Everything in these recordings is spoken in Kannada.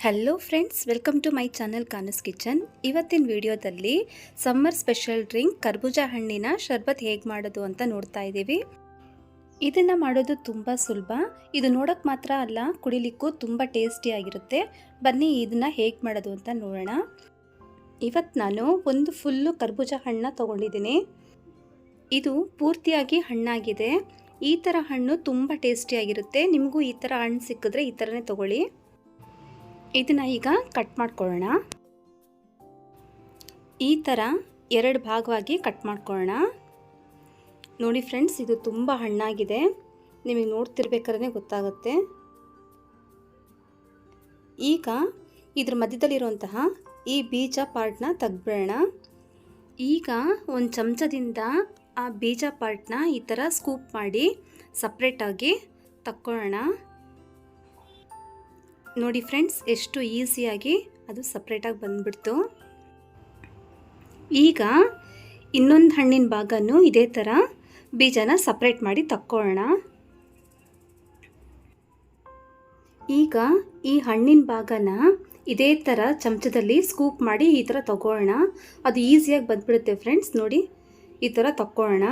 Hello friends welcome to my channel ಕಾನಸ್ kitchen ಇವತ್ತಿನ ವಿಡಿಯೋದಲ್ಲಿ ಸಮ್ಮರ್ ಸ್ಪೆಷಲ್ ಡ್ರಿಂಕ್ ಕರ್ಬೂಜ ಹಣ್ಣಿನ ಶರ್ಬತ್ ಹೇಗೆ ಮಾಡೋದು ಅಂತ ನೋಡ್ತಾ ಇದ್ದೀವಿ. ಇದನ್ನು ಮಾಡೋದು ತುಂಬ ಸುಲಭ. ಇದು ನೋಡೋಕ್ಕೆ ಮಾತ್ರ ಅಲ್ಲ, ಕುಡಿಲಿಕ್ಕೂ ತುಂಬ ಟೇಸ್ಟಿಯಾಗಿರುತ್ತೆ ಬನ್ನಿ ಇದನ್ನು ಹೇಗೆ ಮಾಡೋದು ಅಂತ ನೋಡೋಣ. ಇವತ್ತು ನಾನು ಒಂದು ಫುಲ್ಲು ಕರ್ಬೂಜ ಹಣ್ಣನ್ನ ತೊಗೊಂಡಿದ್ದೀನಿ. ಇದು ಪೂರ್ತಿಯಾಗಿ ಹಣ್ಣಾಗಿದೆ. ಈ ಥರ ಹಣ್ಣು ತುಂಬ ಟೇಸ್ಟಿಯಾಗಿರುತ್ತೆ ನಿಮಗೂ ಈ ಥರ ಹಣ್ಣು ಸಿಕ್ಕಿದ್ರೆ ಈ ಥರನೇ ತೊಗೊಳ್ಳಿ. ಇದನ್ನು ಈಗ ಕಟ್ ಮಾಡ್ಕೊಳ್ಳೋಣ. ಈ ಥರ ಎರಡು ಭಾಗವಾಗಿ ಕಟ್ ಮಾಡ್ಕೊಳ್ಳೋಣ. ನೋಡಿ ಫ್ರೆಂಡ್ಸ್ ಇದು ತುಂಬ ಹಣ್ಣಾಗಿದೆ. ನಿಮಗೆ ನೋಡ್ತಿರ್ಬೇಕಾದ್ರೆ ಗೊತ್ತಾಗುತ್ತೆ. ಈಗ ಇದ್ರ ಮಧ್ಯದಲ್ಲಿರುವಂತಹ ಈ ಬೀಜ ಪಾರ್ಟ್ನ ತೆಗ್ಬಿಡೋಣ ಈಗ ಒಂದು ಚಮಚದಿಂದ ಆ ಬೀಜ ಪಾರ್ಟ್ನ ಈ ಥರ ಸ್ಕೂಪ್ ಮಾಡಿ ಸಪ್ರೇಟಾಗಿ ತಕ್ಕೊಳ್ಳೋಣ. ನೋಡಿ ಫ್ರೆಂಡ್ಸ್, ಎಷ್ಟು ಈಸಿಯಾಗಿ ಅದು ಸಪ್ರೇಟಾಗಿ ಬಂದ್ಬಿಡ್ತು. ಈಗ ಇನ್ನೊಂದು ಹಣ್ಣಿನ ಭಾಗನೂ ಇದೇ ಥರ ಬೀಜನ ಸಪ್ರೇಟ್ ಮಾಡಿ ತಕ್ಕೊಳ್ಳೋಣ ಈಗ ಈ ಹಣ್ಣಿನ ಭಾಗನ ಇದೇ ಥರ ಚಮಚದಲ್ಲಿ ಸ್ಕೂಪ್ ಮಾಡಿ ಈ ಥರ ತಗೊಳ್ಳೋಣ ಅದು ಈಸಿಯಾಗಿ ಬಂದ್ಬಿಡುತ್ತೆ ಫ್ರೆಂಡ್ಸ್, ನೋಡಿ ಈ ಥರ ತಕ್ಕೊಳ್ಳೋಣ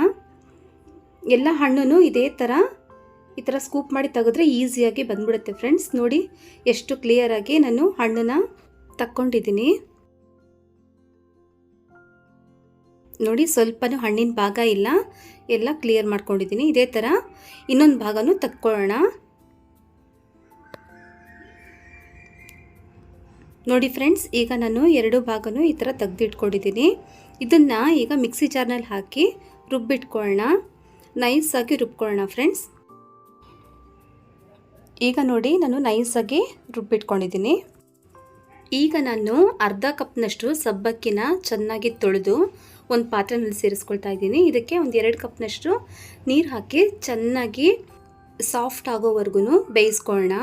ಎಲ್ಲ ಹಣ್ಣು ಇದೇ ಥರ ಈ ಥರ ಸ್ಕೂಪ್ ಮಾಡಿ ತೆಗೆದ್ರೆ ಈಸಿಯಾಗಿ ಬಂದ್ಬಿಡುತ್ತೆ ಫ್ರೆಂಡ್ಸ್ ನೋಡಿ ಎಷ್ಟು ಕ್ಲಿಯರಾಗಿ ನಾನು ಹಣ್ಣನ್ನ ತಕ್ಕೊಂಡಿದ್ದೀನಿ. ನೋಡಿ ಸ್ವಲ್ಪನೂ ಹಣ್ಣಿನ ಭಾಗ ಇಲ್ಲ. ಎಲ್ಲ ಕ್ಲಿಯರ್ ಮಾಡ್ಕೊಂಡಿದ್ದೀನಿ. ಇದೇ ಥರ ಇನ್ನೊಂದು ಭಾಗನೂ ತಕ್ಕೊಳ್ಳೋಣ. ನೋಡಿ ಫ್ರೆಂಡ್ಸ್ ಈಗ ನಾನು ಎರಡು ಭಾಗನೂ ಈ ಥರ ತೆಗೆದಿಟ್ಕೊಂಡಿದ್ದೀನಿ. ಇದನ್ನು ಈಗ ಮಿಕ್ಸಿ ಜಾರ್ನಲ್ಲಿ ಹಾಕಿ ರುಬ್ಬಿಟ್ಕೊಳ್ಳೋಣ. ನೈಸಾಗಿ ರುಬ್ಕೊಳ್ಳೋಣ ಫ್ರೆಂಡ್ಸ್ ಈಗ ನೋಡಿ ನಾನು ನೈಸಾಗಿ ರುಬ್ಬಿಟ್ಕೊಂಡಿದ್ದೀನಿ. ಈಗ ನಾನು ಅರ್ಧ ಕಪ್ನಷ್ಟು ಸಬ್ಬಕ್ಕಿನ ಚೆನ್ನಾಗಿ ತೊಳೆದು ಒಂದು ಪಾತ್ರೆನಲ್ಲಿ ಸೇರಿಸ್ಕೊಳ್ತಾ ಇದ್ದೀನಿ. ಇದಕ್ಕೆ ಒಂದು ಎರಡು ಕಪ್ನಷ್ಟು ನೀರು ಹಾಕಿ ಚೆನ್ನಾಗಿ ಸಾಫ್ಟ್ ಆಗೋವರೆಗೂ ಬೇಯಿಸ್ಕೊಳ್ಳೋಣ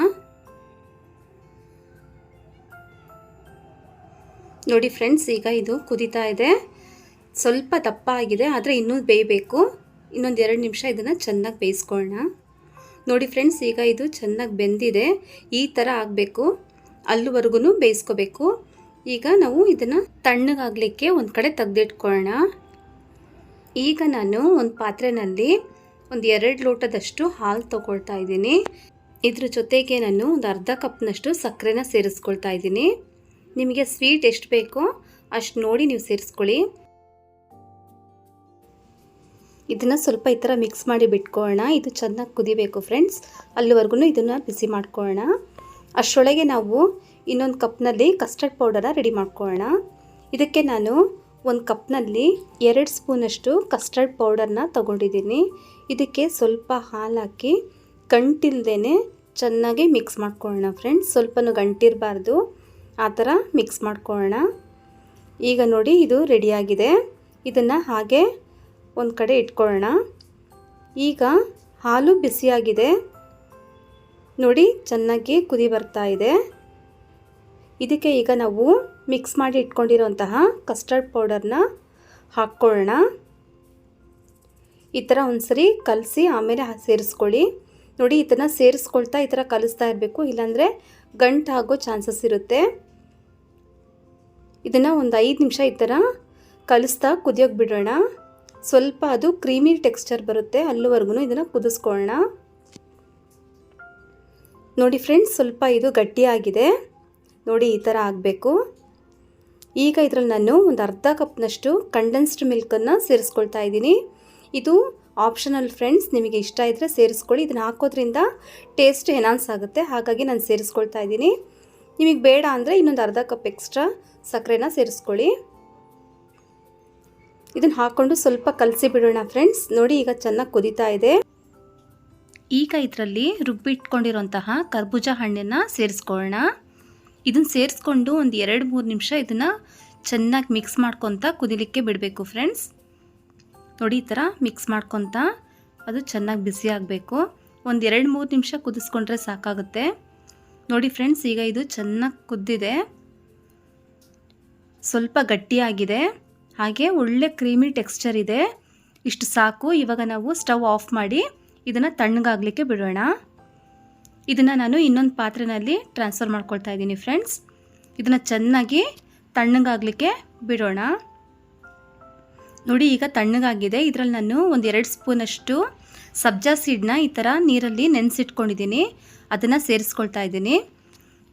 ನೋಡಿ ಫ್ರೆಂಡ್ಸ್, ಈಗ ಇದು ಕುದೀತಾ ಇದೆ. ಸ್ವಲ್ಪ ದಪ್ಪ ಆಗಿದೆ, ಆದರೆ ಇನ್ನೂ ಬೇಯಬೇಕು. ಇನ್ನೊಂದು ಎರಡು ನಿಮಿಷ ಇದನ್ನು ಚೆನ್ನಾಗಿ ಬೇಯಿಸ್ಕೊಳ್ಳೋಣ ನೋಡಿ ಫ್ರೆಂಡ್ಸ್, ಈಗ ಇದು ಚೆನ್ನಾಗಿ ಬೆಂದಿದೆ. ಈ ಥರ ಆಗಬೇಕು. ಅಲ್ಲಿವರೆಗೂ ಬೇಯಿಸ್ಕೋಬೇಕು. ಈಗ ನಾವು ಇದನ್ನು ತಣ್ಣಗಾಗಲಿಕ್ಕೆ ಒಂದು ಕಡೆ ತೆಗೆದಿಟ್ಕೊಳ್ಳೋಣ ಈಗ ನಾನು ಒಂದು ಪಾತ್ರೆಯಲ್ಲಿ ಒಂದು ಎರಡು ಲೋಟದಷ್ಟು ಹಾಲು ತೊಗೊಳ್ತಾ ಇದ್ದೀನಿ. ಇದ್ರ ಜೊತೆಗೆ ನಾನು ಒಂದು ಅರ್ಧ ಕಪ್ನಷ್ಟು ಸಕ್ಕರೆನ ಸೇರಿಸ್ಕೊಳ್ತಾ ಇದ್ದೀನಿ. ನಿಮಗೆ ಸ್ವೀಟ್ ಎಷ್ಟು ಬೇಕೋ ಅಷ್ಟು ನೋಡಿ ನೀವು ಸೇರಿಸ್ಕೊಳ್ಳಿ. ಇದನ್ನು ಸ್ವಲ್ಪ ಈ ಥರ ಮಿಕ್ಸ್ ಮಾಡಿ ಬಿಟ್ಕೊಳ್ಳೋಣ ಇದು ಚೆನ್ನಾಗಿ ಕುದಿಬೇಕು ಫ್ರೆಂಡ್ಸ್ ಅಲ್ಲಿವರೆಗೂ ಇದನ್ನು ಬಿಸಿ ಮಾಡ್ಕೊಳ್ಳೋಣ ಅಷ್ಟರೊಳಗೆ ನಾವು ಇನ್ನೊಂದು ಕಪ್ನಲ್ಲಿ ಕಸ್ಟರ್ಡ್ ಪೌಡರ ರೆಡಿ ಮಾಡ್ಕೊಳ್ಳೋಣ ಇದಕ್ಕೆ ನಾನು ಒಂದು ಕಪ್ನಲ್ಲಿ ಎರಡು ಸ್ಪೂನಷ್ಟು ಕಸ್ಟರ್ಡ್ ಪೌಡರ್ನ ತಗೊಂಡಿದ್ದೀನಿ. ಇದಕ್ಕೆ ಸ್ವಲ್ಪ ಹಾಲು ಹಾಕಿ ಗಂಟಿಲ್ದೇ ಚೆನ್ನಾಗಿ ಮಿಕ್ಸ್ ಮಾಡ್ಕೊಳ್ಳೋಣ ಫ್ರೆಂಡ್ಸ್ ಸ್ವಲ್ಪನೂ ಗಂಟಿರಬಾರ್ದು. ಆ ಥರ ಮಿಕ್ಸ್ ಮಾಡ್ಕೊಳ್ಳೋಣ ಈಗ ನೋಡಿ ಇದು ರೆಡಿಯಾಗಿದೆ ಇದನ್ನು ಹಾಗೆ ಒಂದು ಕಡೆ ಇಟ್ಕೊಳ್ಳೋಣ ಈಗ ಹಾಲು ಬಿಸಿಯಾಗಿದೆ. ನೋಡಿ, ಚೆನ್ನಾಗಿ ಕುದಿ ಬರ್ತಾ ಇದೆ. ಇದಕ್ಕೆ ಈಗ ನಾವು ಮಿಕ್ಸ್ ಮಾಡಿ ಇಟ್ಕೊಂಡಿರೋಂತಹ ಕಸ್ಟರ್ಡ್ ಪೌಡರ್ನ ಹಾಕ್ಕೊಳ್ಳೋಣ ಈ ಥರ ಒಂದ್ಸರಿ ಕಲಸಿ ಆಮೇಲೆ ಸೇರಿಸ್ಕೊಳ್ಳಿ. ನೋಡಿ ಇದನ್ನು ಸೇರಿಸ್ಕೊಳ್ತಾ ಈ ಥರ ಕಲಿಸ್ತಾ ಇರಬೇಕು, ಇಲ್ಲಾಂದರೆ ಗಂಟು ಆಗೋ ಚಾನ್ಸಸ್ ಇರುತ್ತೆ. ಇದನ್ನು ಒಂದು ಐದು ನಿಮಿಷ ಈ ಥರ ಕಲಿಸ್ತಾ ಕುದಿಯೋಕೆ ಬಿಡೋಣ. ಸ್ವಲ್ಪ ಅದು ಕ್ರೀಮಿ ಟೆಕ್ಸ್ಚರ್ ಬರುತ್ತೆ, ಅಲ್ಲಿವರೆಗೂ ಇದನ್ನು ಕುದಿಸ್ಕೊಳ್ಳೋಣ ನೋಡಿ ಫ್ರೆಂಡ್ಸ್ ಸ್ವಲ್ಪ ಇದು ಗಟ್ಟಿಯಾಗಿದೆ. ನೋಡಿ ಈ ಥರ ಆಗಬೇಕು. ಈಗ ಇದರಲ್ಲಿ ನಾನು ಒಂದು ಅರ್ಧ ಕಪ್ನಷ್ಟು ಕಂಡೆನ್ಸ್ಡ್ ಮಿಲ್ಕನ್ನು ಸೇರಿಸ್ಕೊಳ್ತಾ ಇದ್ದೀನಿ. ಇದು ಆಪ್ಷನಲ್ ಫ್ರೆಂಡ್ಸ್ ನಿಮಗೆ ಇಷ್ಟ ಇದ್ದರೆ ಸೇರಿಸ್ಕೊಳ್ಳಿ. ಇದನ್ನು ಹಾಕೋದ್ರಿಂದ ಟೇಸ್ಟ್ ಎನಾನ್ಸ್ ಆಗುತ್ತೆ. ಹಾಗಾಗಿ ನಾನು ಸೇರಿಸ್ಕೊಳ್ತಾ ಇದ್ದೀನಿ. ನಿಮಗೆ ಬೇಡ ಅಂದರೆ ಇನ್ನೊಂದು ಅರ್ಧ ಕಪ್ ಎಕ್ಸ್ಟ್ರಾ ಸಕ್ಕರೆನ ಸೇರಿಸ್ಕೊಳ್ಳಿ. ಇದನ್ನು ಹಾಕ್ಕೊಂಡು ಸ್ವಲ್ಪ ಕಲಸಿ ಬಿಡೋಣ ಫ್ರೆಂಡ್ಸ್ ನೋಡಿ ಈಗ ಚೆನ್ನಾಗಿ ಕುದೀತಾ ಇದೆ. ಈಗ ಇದರಲ್ಲಿ ರುಬ್ಬಿಟ್ಕೊಂಡಿರೋಂತಹ ಕರ್ಬೂಜ ಹಣ್ಣನ್ನು ಸೇರಿಸ್ಕೊಳ್ಳೋಣ ಇದನ್ನು ಸೇರಿಸ್ಕೊಂಡು ಒಂದು ಎರಡು ಮೂರು ನಿಮಿಷ ಇದನ್ನು ಚೆನ್ನಾಗಿ ಮಿಕ್ಸ್ ಮಾಡ್ಕೊತ ಕುದಿಲಿಕ್ಕೆ ಬಿಡಬೇಕು ಫ್ರೆಂಡ್ಸ್ ನೋಡಿ ಈ ಥರ ಮಿಕ್ಸ್ ಮಾಡ್ಕೊತ ಅದು ಚೆನ್ನಾಗಿ ಬಿಸಿ ಆಗಬೇಕು. ಒಂದು ಎರಡು ಮೂರು ನಿಮಿಷ ಕುದಿಸ್ಕೊಂಡ್ರೆ ಸಾಕಾಗುತ್ತೆ. ನೋಡಿ ಫ್ರೆಂಡ್ಸ್ ಈಗ ಇದು ಚೆನ್ನಾಗಿ ಕುದ್ದಿದೆ. ಸ್ವಲ್ಪ ಗಟ್ಟಿಯಾಗಿದೆ. ಹಾಗೆ ಒಳ್ಳೆ ಕ್ರೀಮಿ ಟೆಕ್ಸ್ಚರ್ ಇದೆ. ಇಷ್ಟು ಸಾಕು. ಇವಾಗ ನಾವು ಸ್ಟವ್ ಆಫ್ ಮಾಡಿ ಇದನ್ನು ತಣ್ಣಗಾಗಲಿಕ್ಕೆ ಬಿಡೋಣ. ಇದನ್ನು ನಾನು ಇನ್ನೊಂದು ಪಾತ್ರೆಯಲ್ಲಿ ಟ್ರಾನ್ಸ್ಫರ್ ಮಾಡ್ಕೊಳ್ತಾ ಇದ್ದೀನಿ ಫ್ರೆಂಡ್ಸ್. ಇದನ್ನು ಚೆನ್ನಾಗಿ ತಣ್ಣಗಾಗಲಿಕ್ಕೆ ಬಿಡೋಣ. ನೋಡಿ, ಈಗ ತಣ್ಣಗಾಗಿದೆ. ಇದರಲ್ಲಿ ನಾನು ಒಂದು ಎರಡು ಸ್ಪೂನಷ್ಟು ಸಬ್ಜಾ ಸೀಡ್ನ ಈ ಥರ ನೀರಲ್ಲಿ ನೆನೆಸಿಟ್ಕೊಂಡಿದ್ದೀನಿ. ಅದನ್ನು ಸೇರಿಸ್ಕೊಳ್ತಾ ಇದ್ದೀನಿ.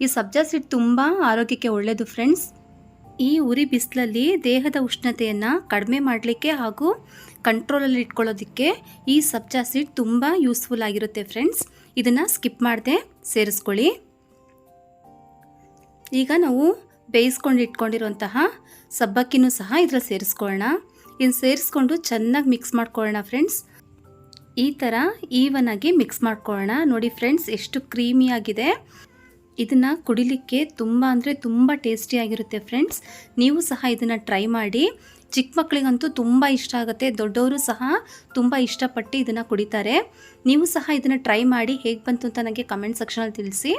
ಈ ಸಬ್ಜಾ ಸೀಡ್ ತುಂಬ ಆರೋಗ್ಯಕ್ಕೆ ಒಳ್ಳೆಯದು ಫ್ರೆಂಡ್ಸ್. ಈ ಉರಿ ಬಿಸಿಲಲ್ಲಿ ದೇಹದ ಉಷ್ಣತೆಯನ್ನು ಕಡಿಮೆ ಮಾಡಲಿಕ್ಕೆ ಹಾಗೂ ಕಂಟ್ರೋಲಲ್ಲಿ ಇಟ್ಕೊಳ್ಳೋದಕ್ಕೆ ಈ ಸಬ್ಜಾ ತುಂಬ ಯೂಸ್ಫುಲ್ ಆಗಿರುತ್ತೆ ಫ್ರೆಂಡ್ಸ್ ಇದನ್ನು ಸ್ಕಿಪ್ ಮಾಡದೆ ಸೇರಿಸ್ಕೊಳ್ಳಿ. ಈಗ ನಾವು ಬೇಯಿಸ್ಕೊಂಡು ಇಟ್ಕೊಂಡಿರುವಂತಹ ಸಬ್ಬಕ್ಕಿನೂ ಸಹ ಇದರಲ್ಲಿ ಸೇರಿಸ್ಕೊಳ್ಳೋಣ. ಇನ್ನು ಸೇರಿಸ್ಕೊಂಡು ಚೆನ್ನಾಗಿ ಮಿಕ್ಸ್ ಮಾಡ್ಕೊಳ್ಳೋಣ ಫ್ರೆಂಡ್ಸ್ ಈ ಥರ ಈವನ್ ಆಗಿ ಮಿಕ್ಸ್ ಮಾಡ್ಕೊಳ್ಳೋಣ. ನೋಡಿ ಫ್ರೆಂಡ್ಸ್ ಎಷ್ಟು ಕ್ರೀಮಿಯಾಗಿದೆ ಇದನ್ನು ಕುಡಿಲಿಕ್ಕೆ ತುಂಬ ಅಂದರೆ ತುಂಬ ಟೇಸ್ಟಿಯಾಗಿರುತ್ತೆ ಫ್ರೆಂಡ್ಸ್ ನೀವು ಸಹ ಇದನ್ನು ಟ್ರೈ ಮಾಡಿ. ಚಿಕ್ಕ ಮಕ್ಕಳಿಗಂತೂ ತುಂಬ ಇಷ್ಟ ಆಗುತ್ತೆ. ದೊಡ್ಡವರು ಸಹ ತುಂಬ ಇಷ್ಟಪಟ್ಟು ಇದನ್ನು ಕುಡಿತಾರೆ. ನೀವು ಸಹ ಇದನ್ನು ಟ್ರೈ ಮಾಡಿ ಹೇಗೆ ಬಂತು ಅಂತ ನನಗೆ ಕಮೆಂಟ್ ಸೆಕ್ಷನಲ್ಲಿ ತಿಳಿಸಿ.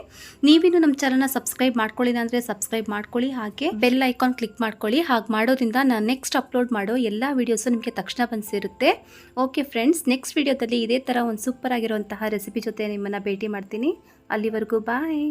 ನೀವಿನ್ನು ನಮ್ಮ ಚಾನಲ್ನ ಸಬ್ಸ್ಕ್ರೈಬ್ ಮಾಡ್ಕೊಳ್ಳಿಲ್ಲ ಅಂದರೆ ಸಬ್ಸ್ಕ್ರೈಬ್ ಮಾಡ್ಕೊಳ್ಳಿ. ಹಾಗೆ ಬೆಲ್ ಐಕಾನ್ ಕ್ಲಿಕ್ ಮಾಡ್ಕೊಳ್ಳಿ. ಹಾಗೆ ಮಾಡೋದ್ರಿಂದ ನಾನು ನೆಕ್ಸ್ಟ್ ಅಪ್ಲೋಡ್ ಮಾಡೋ ಎಲ್ಲ ವೀಡಿಯೋಸು ನಿಮಗೆ ತಕ್ಷಣ ಬಂದು ಸೇರುತ್ತೆ ಓಕೆ ಫ್ರೆಂಡ್ಸ್ ನೆಕ್ಸ್ಟ್ ವೀಡಿಯೋದಲ್ಲಿ ಇದೇ ಥರ ಒಂದು ಸೂಪರ್ ಆಗಿರುವಂತಹ ರೆಸಿಪಿ ಜೊತೆ ನಿಮ್ಮನ್ನು ಭೇಟಿ ಮಾಡ್ತೀನಿ. ಅಲ್ಲಿವರೆಗೂ ಬಾಯ್